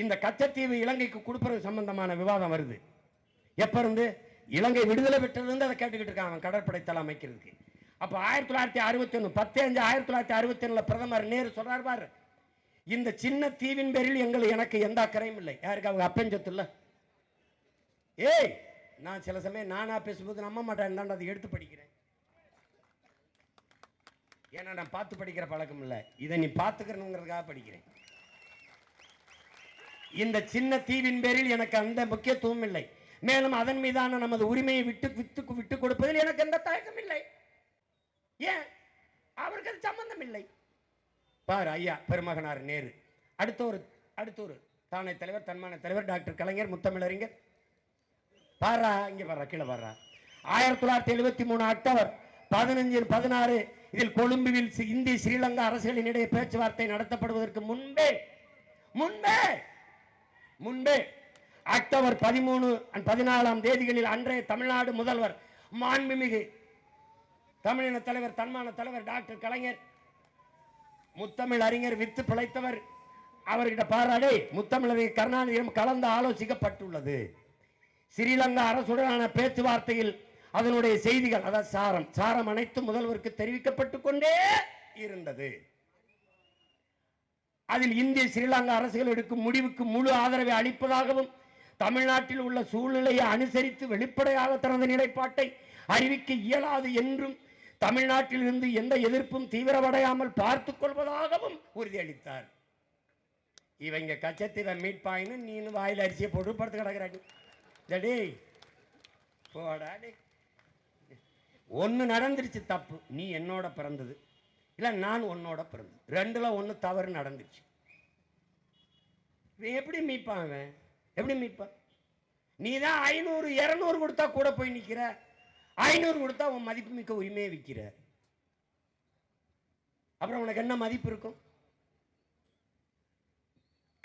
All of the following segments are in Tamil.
இந்த கச்சத்தீவு இலங்கைக்கு கொடுப்பது சம்பந்தமான விவாதம் வருது. எப்ப இருந்து? இலங்கை விடுதலை பெற்றதுலேருந்து அதை கேட்டுக்கிட்டு இருக்கான் அவன் கடற்படை தளம் அமைக்கிறதுக்கு. அப்போ ஆயிரத்தி தொள்ளாயிரத்தி அறுபத்தி ஒன்று பத்து அஞ்சு ஆயிரத்தி தொள்ளாயிரத்தி அறுபத்தி ஒண்ணுல பிரதமர் நேரு சொல்றாரு பாரு. இந்த சின்ன தீவின் பேரில் எங்களுக்கு எனக்கு எந்த அக்கறையும் இல்லை. யாருக்கு? அவங்க அப்பன் சொத்து ஏய் நான் சில சமயம் நானா பேசும்போது நம்ப மாட்டேன். தான் அதை எடுத்து படிக்கிறேன். ஏன்னா நான் பார்த்து படிக்கிற பழக்கம் இல்லை. இதை நீ பார்த்துக்கிறணுங்கிறதுக்காக படிக்கிறேன். இந்த சின்ன தீவின் பேரில் எனக்கு அந்த முக்கியத்துவம் இல்லை. மேலும் அதன் மீதான நமது உரிமையை விட்டு வித்து விட்டு கொடுப்பதில் எனக்கு எந்த தயக்கம் இல்லை. ஏன்? அவருக்கு அது சம்பந்தம் இல்லை. பாரு ஐயா பெருமகனார் நேரு. அடுத்த ஒரு அடுத்த ஒரு தானே தலைவர் தன்மான தலைவர் டாக்டர் கலைஞர் முத்தமிழறிஞர். பாரா இங்க வர்றா கீழே வர்றா ஆயிரத்தி தொள்ளாயிரத்தி எழுபத்தி மூணு அக்டோபர் பதினஞ்சு பதினாறு இதில் கொழும்புவில் இந்திய ஸ்ரீலங்கா அரசுகளினிடையே பேச்சுவார்த்தை நடத்தப்படுவதற்கு முன்பே முன்பே முன்பே அக்டோபர் பதிமூணு பதினாலாம் தேதிகளில் அன்றைய தமிழ்நாடு முதல்வர் மாண்புமிகு தமிழின தலைவர் தன்மான தலைவர் டாக்டர் கலைஞர் முத்தமிழ் அறிஞர் வித்து பிழைத்தவர். அவர்கிட்ட பாராடி முத்தமிழர் கருணாநிதியிடம் கலந்து ஆலோசிக்கப்பட்டுள்ளது. ஸ்ரீலங்கா அரசுடனான பேச்சுவார்த்தையில் அதனுடைய செய்திகள் அதாவது சாரம். சாரம் அனைத்து முதல்வருக்கு தெரிவிக்கப்பட்டு கொண்டே இருந்தது. அதில் இந்திய ஸ்ரீலங்கா அரசுகள் எடுக்கும் முடிவுக்கு முழு ஆதரவை அளிப்பதாகவும் தமிழ்நாட்டில் உள்ள சூழ்நிலையை அனுசரித்து வெளிப்படையாக தனது நிலைப்பாட்டை அறிவிக்க இயலாது என்றும் தமிழ்நாட்டில் இருந்து எந்த எதிர்ப்பும் தீவிரமடையாமல் பார்த்துக் கொள்வதாகவும் உறுதியளித்தார். இவங்க கச்சத்தீவை மீட் பாயின்னு நீனு வாயில் அரிசியை போட்டு படுத்து கிடக்குறாடி. டேய் போடா ஒன்று நடந்துருச்சு தப்பு நீ என்னோட பிறந்தது. இல்லை நான் உன்னோட பிறந்து ரெண்டுல ஒன்று தவறு நடந்துச்சு. இவன் எப்படி மீட்பான் அவன்? எப்படி மீட்பான்? நீ தான் ஐநூறு இரநூறு கொடுத்தா கூட போய் நிற்கிற ஐநூறு கொடுத்தா உன் மதிப்பு மிக்க உரிமையை விற்கிற அப்புறம் உனக்கு என்ன மதிப்பு இருக்கும்?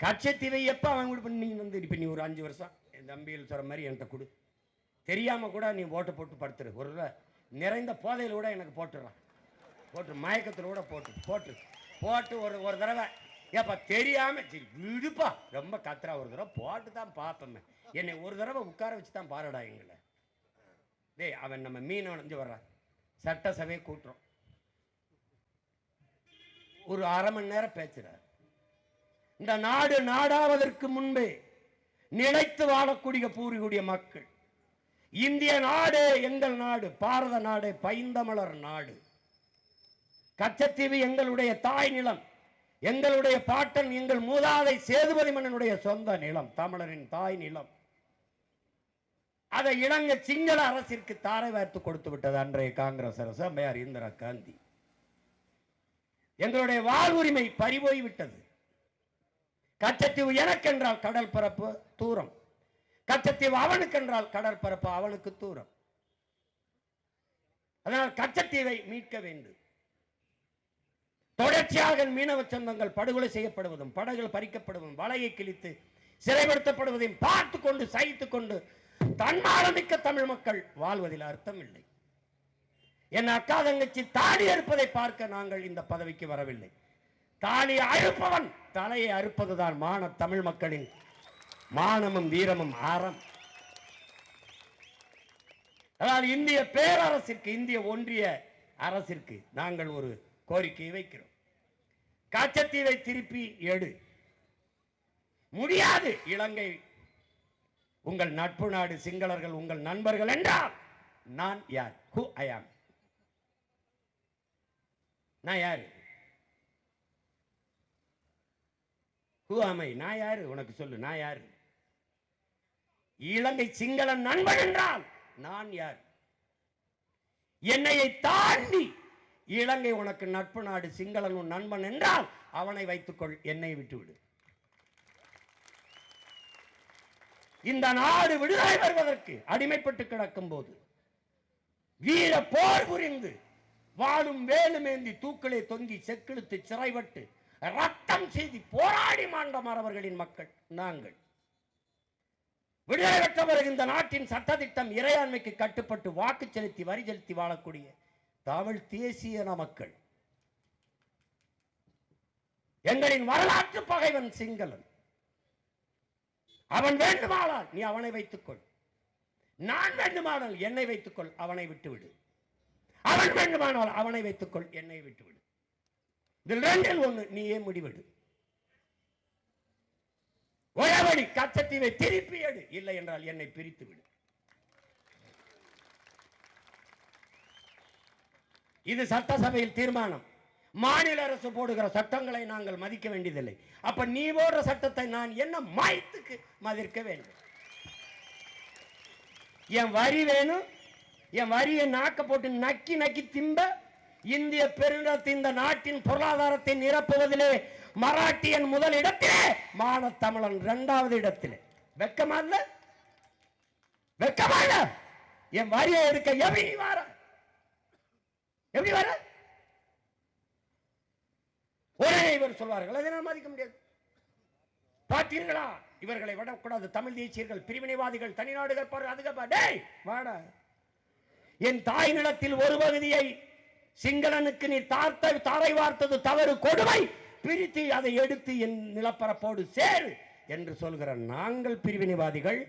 கட்சத்தீவை எப்போ அவன் கூட பண்ணி வந்து இப்போ நீ ஒரு அஞ்சு வருஷம். என் தம்பியில் சொல்கிற மாதிரி என்கிட்ட கொடு. தெரியாமல் கூட நீ ஓட்டை போட்டு படுத்துரு. ஒரு நிறைந்த போதையில் கூட எனக்கு போட்டுடுறான். போட்டு மயக்கத்தில் கூட போட்டு போட்டு போட்டு ஒரு ஒரு தடவை. ஏப்பா தெரியாம சரி விடுப்பா. ரொம்ப கத்துறா. ஒரு தடவை போட்டு தான் பார்ப்போமே என்னை ஒரு தடவை உட்கார வச்சு தான் பாருடா எங்களை. டேய் அவன் நம்ம மீன் அணைஞ்சு வர்றான். சட்டசபையை கூட்டுறோம். ஒரு அரை மணி நேரம் பேசுறார் இந்த நாடு நாடாவதற்கு முன்பே நிலைத்து வாழக்கூடிய பூர்வீகுடைய மக்கள் இந்திய நாடு எங்கள் நாடு பாரத நாடு பைந்தமலர் நாடு. கச்சத்தீவு எங்களுடைய தாய் நிலம். எங்களுடைய பாட்டன் எங்கள் மூதாதை சேதுபதி மன்னனுடைய சொந்த நிலம் தமிழரின் தாய் நிலம். அதை இலங்கை சிங்கள அரசிற்கு தாரை வார்த்து கொடுத்து விட்டது அன்றைய காங்கிரஸ் அரசு அம்மையார் இந்திரா காந்தி. எங்களுடைய வாழ்வுரிமை பறிபோய் விட்டது. கச்சத்தீவு எனக்கென்றால் கடல் பரப்பு தூரம். கச்சத்தீவு அவனுக்கென்றால் கடற்பரப்பு அவனுக்கு தூரம். அதனால் கச்சத்தீவை மீட்க வேண்டும். தொடர்ச்சியாக மீனவ சொந்தங்கள் படுகொலை செய்யப்படுவதும் படகுகள் பறிக்கப்படுவதும் வலையை கிழித்து சிறைப்படுத்தப்படுவதையும் பார்த்து கொண்டு சகித்துக் கொண்டு தன்மானமிக்க தமிழ் மக்கள் வாழ்வதில் அர்த்தம் இல்லை என் அக்கா தங்கச்சி தாடி அறுப்பதை பார்க்க நாங்கள் இந்த பதவிக்கு வரவில்லை. தாலி அறுப்பவன் தலையை அறுப்பதுதான் மான தமிழ் மக்களின் மானமும் வீரமும் ஆரம் அதாவது இந்திய பேரரசிற்கு இந்திய ஒன்றிய அரசிற்கு நாங்கள் ஒரு கோரிக்கையை வைக்கிறோம். காச்சத்தீவை திருப்பி எடு. முடியாது இலங்கை. உங்கள் நட்பு நாடு சிங்களர்கள் உங்கள் நண்பர்கள் என்றால் நான் யார்? ஹூ ஐ ஆம் நான் யாரு? ஹூ அமை நான் யாரு? உனக்கு சொல்லு நான் யாரு? இலங்கை சிங்கள நண்பன் என்றால் நான் யார்? என்னையை தாண்டி இலங்கை உனக்கு நட்பு நாடு சிங்களன் உன் நண்பன் என்றால் அவனை வைத்துக்கொள் என்னை விட்டுவிடு. இந்த நாடு விடுதலை பெறுவதற்கு அடிமைப்பட்டு கிடக்கும் போது வீர போர் புரிந்து வாழும் வேலுமேந்தி தூக்களை தொங்கி செக்கிழுத்து சிறைப்பட்டு ரத்தம் செய்து போராடி மாண்ட மறவர்களின் மக்கள் நாங்கள். விடுதலை பெற்ற பிறகு இந்த நாட்டின் சட்டத்திட்டம் இறையாண்மைக்கு கட்டுப்பட்டு வாக்கு செலுத்தி வரி செலுத்தி வாழக்கூடிய தமிழ் தேசிய மக்கள் எங்களின் வரலாற்று பகைவன் சிங்களன். அவன் வேண்டுமானால் நீ அவனை வைத்துக்கொள். நான் வேண்டுமானால் என்னை வைத்துக்கொள் அவனை விட்டுவிடு. அவன் வேண்டுமானால் அவனை வைத்துக்கொள் என்னை விட்டுவிடு. இதில் ரெண்டில் ஒண்ணு நீயே முடிவெடு. ஒரேபடி கச்சத்தீவை திருப்பி எடு. இல்லை என்றால் என்னை பிரித்து விடு இது சட்டசபையில் தீர்மானம். மாநில அரசு போடுகிற சட்டங்களை நாங்கள் மதிக்க வேண்டியதில்லை. அப்ப நீ போடுற சட்டத்தை நான் என்ன மாயத்துக்கு மதிக்க வேண்டும்? என் வரி வேணும். என் வரியை நாக்க போட்டு நக்கி நக்கி திம்ப இந்திய பெருநிலத்தை இந்த நாட்டின் பொருளாதாரத்தை நிரப்புவதிலே மராட்டியன் முதல் இடத்திலே மானத்தமிழன் இரண்டாவது இடத்திலே. வெக்கமா இல்ல? வெக்கமா இல்ல? என் வரியை எடுக்க எவ்வளவு வாரம் எப்படி வர? ஒரே இவர் சொல்வார்கள். அதை நான் மதிக்க முடியாது. பார்த்தீர்களா? இவர்களை விடக்கூடாது. தமிழ் தேசியர்கள் பிரிவினைவாதிகள் தனிநாடு கற்பார் அது டேய் வாடா. என் தாய் நிலத்தில் ஒரு பகுதியை சிங்களனுக்கு நீ தார்த்த தாரை வார்த்தது தவறு கொடுமை. பிரித்து அதை எடுத்து என் நிலப்பரப்போடு சேரு என்று சொல்கிற நாங்கள் பிரிவினைவாதிகள்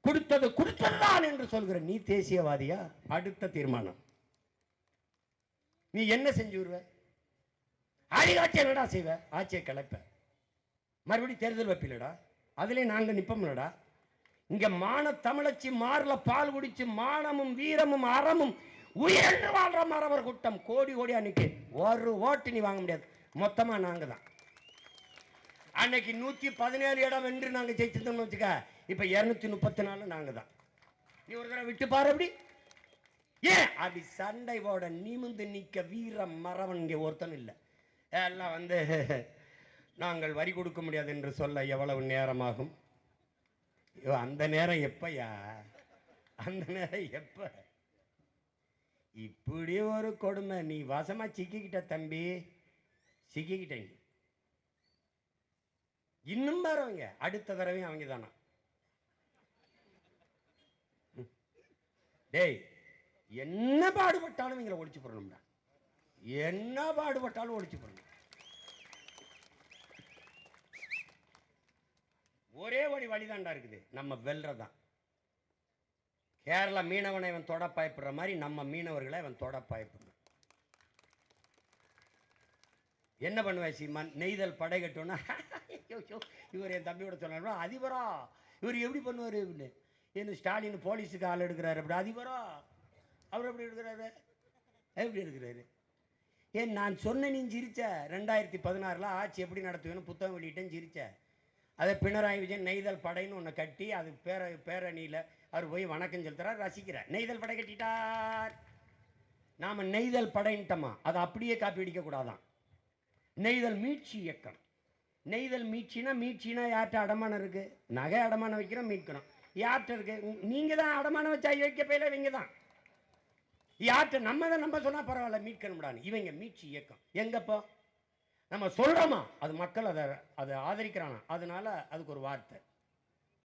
கொடுத்தது கொடுத்ததுதான் என்று சொல்கிற நீ தேசியவாதியா? அடுத்த தீர்மானம். நீ என்ன செஞ்சு விடுவ? ஆட்சியை என்னடா செய்வ? ஆட்சியை கிளப்ப மறுபடியும் தேர்தல் வைப்பிலடா அதுலேயும் நாங்கள் நிற்போம்லடா இங்கே மான தமிழச்சி மார்ல பால் குடிச்சு மானமும் வீரமும் அறமும் உயர்ந்து வாழ்ற மரவர் கூட்டம். கோடி கோடி அன்னைக்கு ஒரு ஓட்டு நீ வாங்க முடியாது. மொத்தமாக நாங்க தான் அன்னைக்கு நூற்றி பதினேழு இடம் வென்று நாங்கள் ஜெயிச்சிருந்தோம்னு வச்சுக்க இப்போ இரநூத்தி முப்பத்தி நாலு நாங்க தான் நீ ஒரு தடவை விட்டு பாரு அப்படி ஏன் அப்படி சண்டை போட நிமிந்து நிக்க வீர மறவன் இங்கே ஒருத்தன் இல்லை. எல்லாம் வந்து நாங்கள் வரி கொடுக்க முடியாது என்று சொல்ல எவ்வளவு நேரமாகும்? ஐயோ அந்த நேரம் எப்பயா? அந்த நேரம் எப்ப? இப்படி ஒரு கொடுமை. நீ வசமா சிக்கிக்கிட்ட தம்பி. சிக்கிக்கிட்டீங்க இன்னும் வரவங்க அடுத்த தடவையும் அவங்க தானா. டேய் என்ன பாடுபட்டாலும் இவங்களை ஒழிச்சு போடணும்டா. என்ன பாடுபட்டாலும் ஒழிச்சு போடணும். ஒரே வழி வழிதாண்டா இருக்குது. நம்ம வெல்றதான். கேரளா மீனவனை இவன் தொட பயப்படுற மாதிரி நம்ம மீனவர்களை இவன் தொட பயப்படுறான் என்ன பண்ணுவேன் சீமான்? நெய்தல் படை கட்டோன்னா இவர் என் தம்பியோட சொன்னார் அதிபரா இவர் எப்படி பண்ணுவார்? அப்படின்னு. என்ன ஸ்டாலின் போலீஸுக்கு ஆள் எடுக்கிறாரு. அப்படி அதிபரா. அவர் எப்படி எடுக்கிறாரு எப்படி எடுக்கிறாரு ஏன் நான் சொன்ன நீ சிரிச்ச ரெண்டாயிரத்தி பதினாறில் ஆட்சி எப்படி நடத்துவேன்னு புத்தகம் வெளியிட்டேன் சிரிச்ச அதை பினராயி விஜயன் நெய்தல் படைன்னு ஒன்று கட்டி அது பேர பேரணியில் அவர் போய் வணக்கம் செலுத்துறார் ரசிக்கிறார். நெய்தல் படை கட்டிட்டார். நாம் நெய்தல் படைன்ட்டோமா? அதை அப்படியே காப்பி அடிக்கக்கூடாதான் நெய்தல் மீட்சி இயக்கம். நெய்தல் மீட்சினா மீட்சினா யார்கிட்ட அடமானம் இருக்குது நகை அடமானம் வைக்கிறோம் மீட்கணும். யார்கிட்ட இருக்குது நீங்கள் தான் அடமானம் வச்சா வைக்க போயில இவங்க தான். யார்கிட்ட நம்ம தான் நம்ம சொன்னால் பரவாயில்ல மீட்கணும்டான்னு இவங்க மீட்சி இயக்கம். எங்கப்போ? நம்ம சொல்கிறோமா அது மக்கள் அதை அதை ஆதரிக்கிறானா? அதனால அதுக்கு ஒரு வார்த்தை.